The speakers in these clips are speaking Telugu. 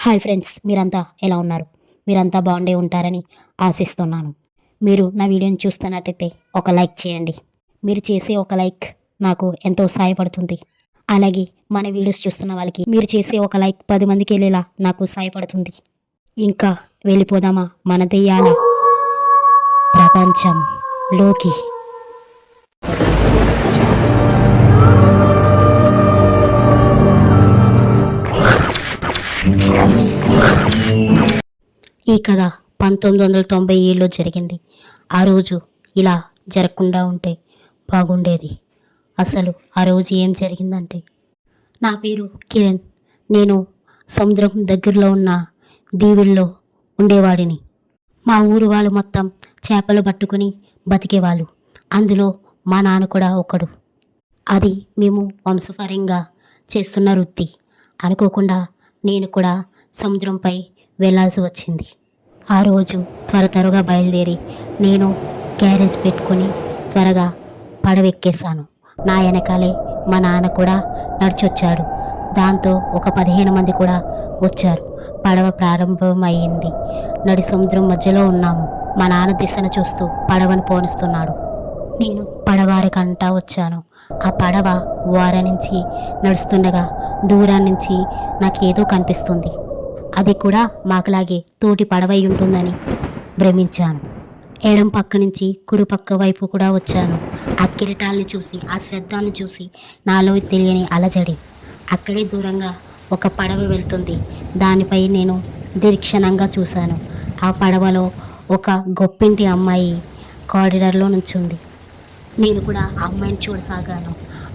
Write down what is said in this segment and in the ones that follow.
హాయ్ ఫ్రెండ్స్ మీరంతా ఎలా ఉన్నారు? మీరంతా బాగుండే ఉంటారని ఆశిస్తున్నాను. మీరు నా వీడియోని చూస్తున్నట్టయితే ఒక లైక్ చేయండి. మీరు చేసే ఒక లైక్ నాకు ఎంతో సహాయపడుతుంది అలాగే మన వీడియోస్ చూస్తున్న వాళ్ళకి మీరు చేసే ఒక లైక్ పది మందికి వెళ్ళేలా నాకు సహాయపడుతుంది ఇంకా వెళ్ళిపోదామా మన దెయ్యాల ప్రపంచంలోకి? ఈ కథ పంతొమ్మిది వందల తొంభై ఏడులో జరిగింది. ఆ రోజు ఇలా జరగకుండా ఉంటే బాగుండేది. అసలు ఆ రోజు ఏం జరిగిందంటే నా పేరు కిరణ్. నేను సముద్రం దగ్గరలో ఉన్న దీవుల్లో ఉండేవాడిని. మా ఊరు వాళ్ళు మొత్తం చేపలు పట్టుకుని బతికేవాళ్ళు. అందులో మా నాన్న కూడా ఒకడు. అది మేము వంశపరంగా చేస్తున్న వృత్తి. అనుకోకుండా నేను కూడా సముద్రంపై వెళ్ళాల్సి వచ్చింది. ఆ రోజు త్వర త్వరగా బయలుదేరి నేను క్యారేజ్ పెట్టుకొని త్వరగా పడవెక్కేశాను. నా వెనకాలే మా నాన్న కూడా నడిచొచ్చాడు. దాంతో ఒక పదిహేను మంది కూడా వచ్చారు. పడవ ప్రారంభమైంది. నడి సముద్రం మధ్యలో ఉన్నాము. మా నాన్న దిశను చూస్తూ పడవను పోనిస్తున్నాడు. నేను పడవారికంటా వచ్చాను. ఆ పడవ వార నుంచి నడుస్తుండగా దూరం నుంచి నాకేదో కనిపిస్తుంది. అది కూడా మాకులాగే తోటి పడవై ఉంటుందని భ్రమించాను. ఎడం పక్క నుంచి కుడి పక్క వైపు కూడా వచ్చాను. ఆ కిరీటాల్ని చూసి ఆ శ్రద్ధాన్ని చూసి నాలో తెలియని అలజడి. అక్కడే దూరంగా ఒక పడవ వెళ్తుంది. దానిపై నేను దీక్షణంగా చూశాను. ఆ పడవలో ఒక గొప్పింటి అమ్మాయి కారిడార్లో నుంచుంది. నేను కూడా ఆ అమ్మాయిని చూడసాగాను.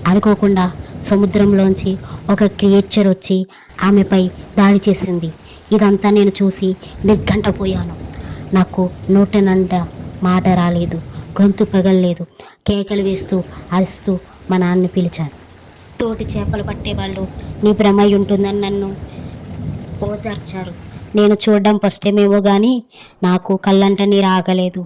అనుకోకుండా సముద్రంలోంచి ఒక క్రియేచర్ వచ్చి ఆమెపై దాడి చేసింది. ఇదంతా నేను చూసి నిర్ఘంటపోయాను. నాకు నోటనంట మాట రాలేదు గొంతు పగలలేదు కేకలు వేస్తూ అరుస్తూ మా నాన్నని పిలిచాను తోటి చేపలు పట్టేవాళ్ళు నీ భ్రమై ఉంటుందని నన్ను ఓదార్చారు. నేను చూడడం వస్తేమేమో కానీ నాకు కళ్ళంట నీరు ఆగలేదు.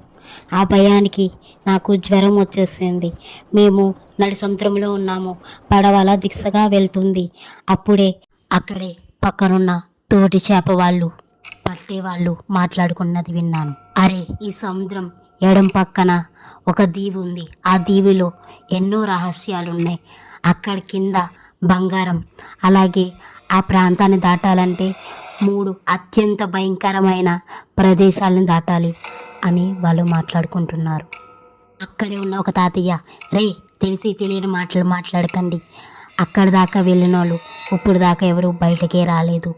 ఆ భయానికి నాకు జ్వరం వచ్చేసింది. మేము నడి సముద్రంలో ఉన్నాము. పడవల దిశగా వెళ్తుంది. అప్పుడే అక్కడే పక్కనున్న తోటి చేప వాళ్ళు పట్టేవాళ్ళు మాట్లాడుకున్నది విన్నాను. అరే ఈ సముద్రం ఎడం పక్కన ఒక దీవి ఉంది. ఆ దీవిలో ఎన్నో రహస్యాలు ఉన్నాయి అక్కడ కింద బంగారం అలాగే ఆ ప్రాంతాన్ని దాటాలంటే మూడు అత్యంత భయంకరమైన ప్రదేశాలను దాటాలి అని వాళ్ళు మాట్లాడుకుంటున్నారు. అక్కడే ఉన్న ఒక తాతయ్య రే తెలిసి తెలియని మాటలు మాట్లాడకండి. అక్కడ దాకా వెళ్ళిన వాళ్ళు ఇప్పుడు దాకా ఎవరు బయటకే రాలేదు.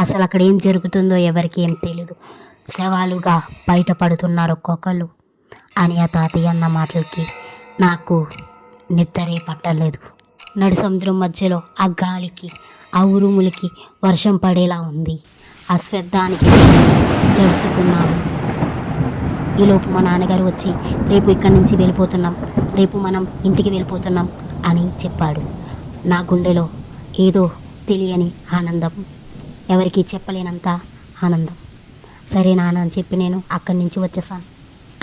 అసలు అక్కడ ఏం జరుగుతుందో ఎవరికి ఏం తెలీదు. శవాలుగా బయటపడుతున్నారు ఒక్కొక్కరు అని ఆ తాతయ్య అన్న మాటలకి నాకు నిద్రే పట్టలేదు. నడి సముద్రం మధ్యలో ఆ గాలికి ఆ ఉరుములకి వర్షం పడేలా ఉంది. ఆ శ్రద్ధానికి జడుసుకున్నాను. ఈలోపు మా నాన్నగారు వచ్చి రేపు ఇక్కడి నుంచి వెళ్ళిపోతున్నాం. రేపు మనం ఇంటికి వెళ్ళిపోతున్నాం అని చెప్పాడు. నా గుండెలో ఏదో తెలియని ఆనందం ఎవరికి చెప్పలేనంత ఆనందం. సరే నాన్న అని చెప్పి నేను అక్కడి నుంచి వచ్చేసాను.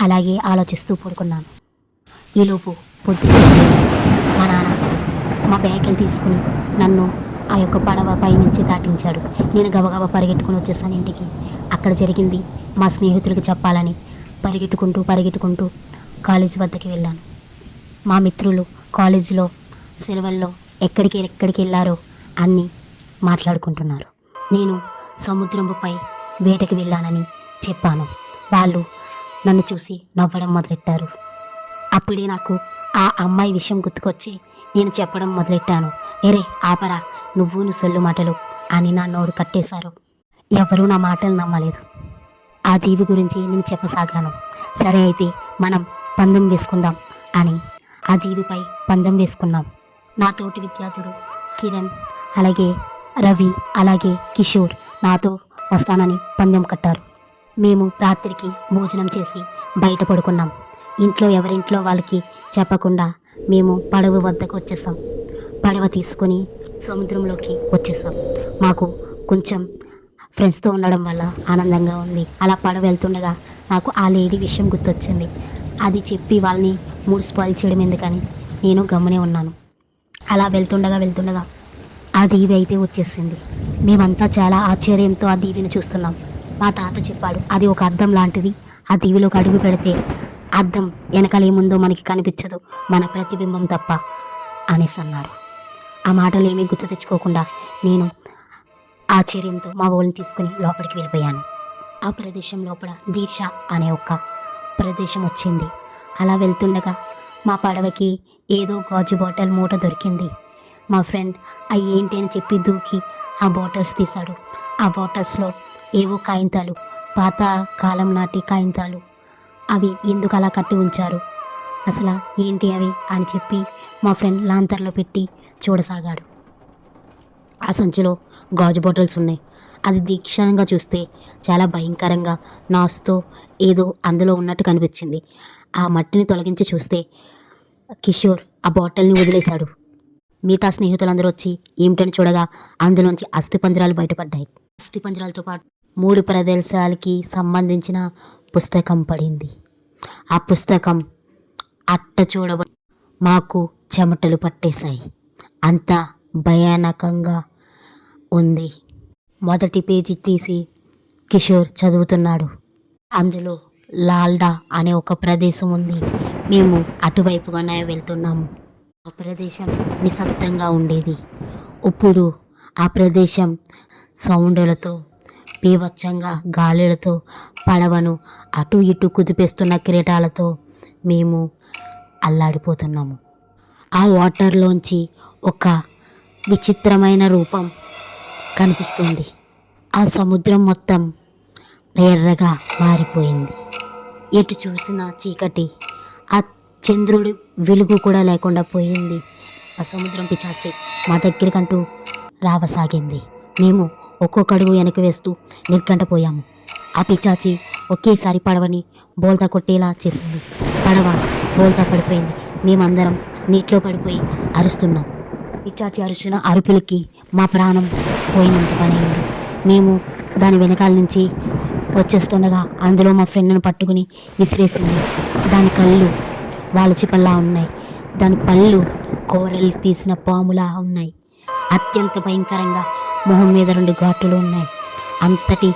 అలాగే ఆలోచిస్తూ పడుకున్నాను. ఈలోపు పొద్దున్న మా నాన్న మా బ్యాగులు తీసుకుని నన్ను ఆ యొక్క పడవ పైనుంచి దాటించాడు. నేను గబగబా పరిగెట్టుకుని వచ్చేసాను ఇంటికి. అక్కడ జరిగింది మా స్నేహితులకు చెప్పాలని పరిగెట్టుకుంటూ పరిగెట్టుకుంటూ కాలేజీ వద్దకి వెళ్ళాను. మా మిత్రులు కాలేజీలో సెలవుల్లో ఎక్కడికి ఎక్కడికి వెళ్ళారో అన్నీ మాట్లాడుకుంటున్నారు. నేను సముద్రంపై వేటకి వెళ్ళానని చెప్పాను. వాళ్ళు నన్ను చూసి నవ్వడం మొదలెట్టారు. అప్పుడే నాకు ఆ అమ్మాయి విషయం గుర్తుకొచ్చి నేను చెప్పడం మొదలెట్టాను. ఎరే ఆపరా నువ్వును సొల్లు మాటలు అని నా నోరు కట్టేశారు. ఎవరూ నా మాటలు నమ్మలేదు. ఆ దీవి గురించి నేను చెప్పసాగాను. సరే అయితే మనం పందెం వేసుకుందాం అని ఆ దీవిపై పందెం వేసుకున్నాం. నా తోటి విద్యార్థుడు కిరణ్ అలాగే రవి అలాగే కిషోర్ నాతో వస్తానని పందెం కట్టారు. మేము రాత్రికి భోజనం చేసి బయట పడుకున్నాం. ఇంట్లో ఎవరింట్లో వాళ్ళకి చెప్పకుండా మేము పడవ వద్దకు వచ్చేసాం పడవ తీసుకొని సముద్రంలోకి వచ్చేసాం మాకు కొంచెం ఫ్రెండ్స్తో ఉండడం వల్ల ఆనందంగా ఉంది. అలా పడవ వెళ్తుండగా నాకు ఆ లేడీ విషయం గుర్తొచ్చింది. అది చెప్పి వాళ్ళని మూడు స్పాయిల్ చేయడం ఎందుకని నేను గమ్మునే ఉన్నాను. అలా వెళ్తుండగా వెళ్తుండగా ఆ దీవి అయితే వచ్చేసింది. మేమంతా చాలా ఆశ్చర్యంతో ఆ దీవిని చూస్తున్నాం. మా తాత చెప్పాడు అది ఒక అద్దం లాంటిది. ఆ దీవిలోకి అడుగు పెడితే అద్దం వెనకలేముందో మనకి కనిపించదు. మన ప్రతిబింబం తప్ప అనేసి అన్నాడు. ఆ మాటలు ఏమీ గుర్తు తెచ్చుకోకుండా నేను ఆశ్చర్యంతో మా వాళ్ళని తీసుకుని లోపలికి వెళ్ళిపోయాను. ఆ ప్రదేశం లోపల దీర్ష అనే ఒక ప్రదేశం వచ్చింది. అలా వెళ్తుండగా మా పడవకి ఏదో గాజు బాటిల్ మూట దొరికింది. మా ఫ్రెండ్ అవి ఏంటి అని చెప్పి దూకి ఆ బాటిల్స్ తీశాడు. ఆ బాటిల్స్లో ఏవో కాగితాలు పాత కాలం నాటి కాగితాలు. అవి ఎందుకు అలా కట్టి ఉంచారు? అసలు ఏంటి అవి అని చెప్పి మా ఫ్రెండ్ లాంతర్లో పెట్టి చూడసాగాడు. ఆ సంచిలో గాజు బాటిల్స్ ఉన్నాయి. అది దీక్షణంగా చూస్తే చాలా భయంకరంగా నాస్తో ఏదో అందులో ఉన్నట్టు కనిపించింది. ఆ మట్టిని తొలగించి చూస్తే కిషోర్ ఆ బాటిల్ని వదిలేశాడు. మిగతా స్నేహితులందరూ వచ్చి ఏమిటని చూడగా అందులోంచి అస్థిపంజరాలు బయటపడ్డాయి. అస్థిపంజరాలతో పాటు మూడు ప్రదేశాలకి సంబంధించిన పుస్తకం పడింది. ఆ పుస్తకం అట్ట చూడబ మాకు చెమటలు పట్టేశాయి. అంత భయానకంగా ఉంది. మొదటి పేజీ తీసి కిషోర్ చదువుతున్నాడు. అందులో లాల్డా అనే ఒక ప్రదేశం ఉంది. మేము అటువైపుగానే వెళ్తున్నాము. ఆ ప్రదేశం నిశ్శబ్దంగా ఉండేది. ఇప్పుడు ఆ ప్రదేశం సౌండులతో పీవచ్చంగా గాలులతో పడవను అటు ఇటు కుదిపేస్తున్న కిరీటాలతో మేము అల్లాడిపోతున్నాము. ఆ వాటర్లోంచి ఒక విచిత్రమైన రూపం కనిపిస్తుంది. ఆ సముద్రం మొత్తం ఎర్రగా మారిపోయింది. ఎటు చూసిన చీకటి. ఆ చంద్రుడు వెలుగు కూడా లేకుండా పోయింది. ఆ సముద్రం పిచాచి మా దగ్గరికంటూ రావసాగింది. మేము ఒక్కొక్క అడుగు వెనక్కి వేస్తూ నిర్గంటపోయాము ఆ పిచాచి ఒకేసారి పడవని బోల్తా కొట్టేలా చేసింది. పడవ బోల్తా పడిపోయింది. మేమందరం నీటిలో పడిపోయి అరుస్తున్నాం. పిచాచి అరుచిన అరుపులకి మా ప్రాణం పోయినంత పని మేము దాని వెనకాల నుంచి వచ్చేస్తుండగా అందులో మా ఫ్రెండ్ను పట్టుకుని విసిరేసింది. దాని కళ్ళు వాలచిపల్లా ఉన్నాయి. దాని పళ్ళు కూరలు తీసిన పాములా ఉన్నాయి. అత్యంత భయంకరంగా మొహం మీద రెండు ఘాట్లు ఉన్నాయి. అంతటి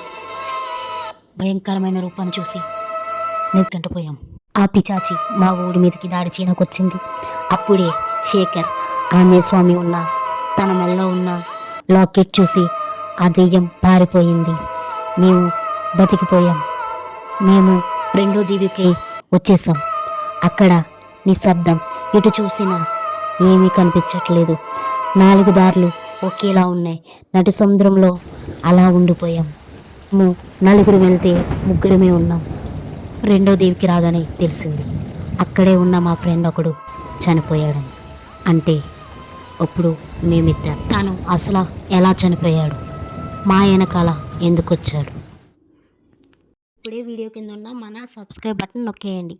భయంకరమైన రూపాన్ని చూసి నిర్గంటపోయాం ఆ పిచాచి మా ఊరి మీదకి దాడి చేయనకొచ్చింది. అప్పుడే శేఖర్ ఆంజనేయ స్వామి ఉన్న తన మెల్లో ఉన్న లాకెట్ చూసి ఆ దెయ్యం పారిపోయింది. మేము బతికిపోయాం. మేము రెండో దీవికి వచ్చేసాం. అక్కడ నిశ్శబ్దం ఎటు చూసినా ఏమీ కనిపించట్లేదు. నాలుగు దారులు ఒకేలా ఉన్నాయి. నటి సముద్రంలో అలా ఉండిపోయాం. మేము నలుగురు వెళ్తే ముగ్గురమే ఉన్నాం. రెండో దేవికి రాగానే తెలిసింది. అక్కడే ఉన్న మా ఫ్రెండ్ ఒకడు చనిపోయాడు. అంటే అప్పుడు మేమిద్దాం తను అసలు ఎలా చనిపోయాడు? మా వెనకాల ఎందుకు వచ్చాడు ఇప్పుడే వీడియో కింద ఉన్న మన సబ్స్క్రైబ్ బటన్ నొక్కేయండి.